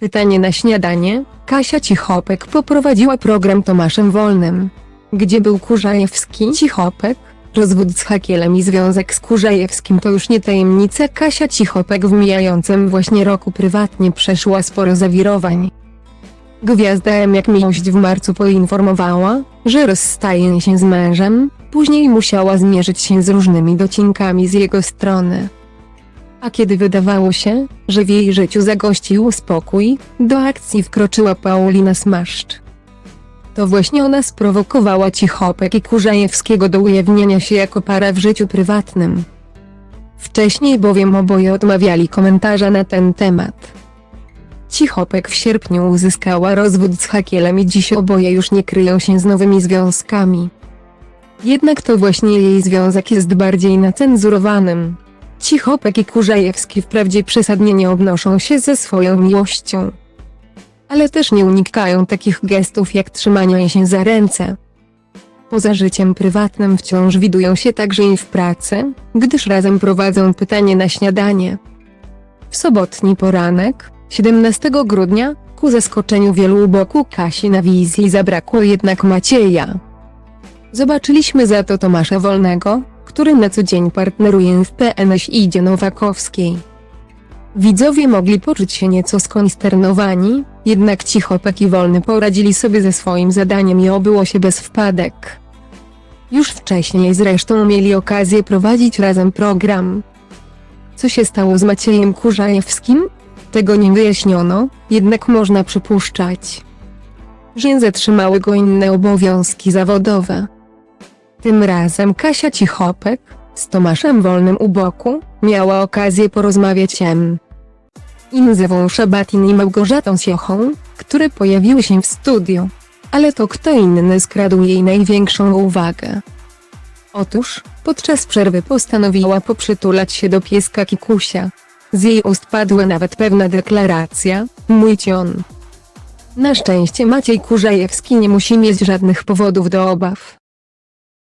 Pytanie na śniadanie. Kasia Cichopek poprowadziła program Tomaszem Wolnym. Gdzie był Kurzajewski? Cichopek? Rozwód z Hakielem i związek z Kurzajewskim to już nie tajemnica. Kasia Cichopek w mijającym właśnie roku prywatnie przeszła sporo zawirowań. Gwiazda M jak miłość w marcu poinformowała, że rozstaje się z mężem, później musiała zmierzyć się z różnymi docinkami z jego strony. A kiedy wydawało się, że w jej życiu zagościł spokój, do akcji wkroczyła Paulina Smaszcz. To właśnie ona sprowokowała Cichopek i Kurzajewskiego do ujawnienia się jako para w życiu prywatnym. Wcześniej bowiem oboje odmawiali komentarza na ten temat. Cichopek w sierpniu uzyskała rozwód z Hakielem i dziś oboje już nie kryją się z nowymi związkami. Jednak to właśnie jej związek jest bardziej nacenzurowanym. Cichopek i Kurzajewski wprawdzie przesadnie nie obnoszą się ze swoją miłością. Ale też nie unikają takich gestów jak trzymanie się za ręce. Poza życiem prywatnym wciąż widują się także i w pracy, gdyż razem prowadzą pytanie na śniadanie. W sobotni poranek, 17 grudnia, ku zaskoczeniu wielu boku Kasi na wizji zabrakło jednak Macieja. Zobaczyliśmy za to Tomasza Wolnego, który na co dzień partneruje w PNS Idzie Nowakowskiej. Widzowie mogli poczuć się nieco skonsternowani, jednak Cichopek i Wolny poradzili sobie ze swoim zadaniem i obyło się bez wpadek. Już wcześniej zresztą mieli okazję prowadzić razem program. Co się stało z Maciejem Kurzajewskim? Tego nie wyjaśniono, jednak można przypuszczać, że zatrzymały go inne obowiązki zawodowe. Tym razem Kasia Cichopek, z Tomaszem Wolnym u boku, miała okazję porozmawiać M. Inzewą Szabatin i Małgorzatą Siochą, które pojawiły się w studiu. Ale to kto inny skradł jej największą uwagę. Otóż, podczas przerwy postanowiła poprzytulać się do pieska Kikusia. Z jej ust padła nawet pewna deklaracja, mój cion. Na szczęście Maciej Kurzajewski nie musi mieć żadnych powodów do obaw.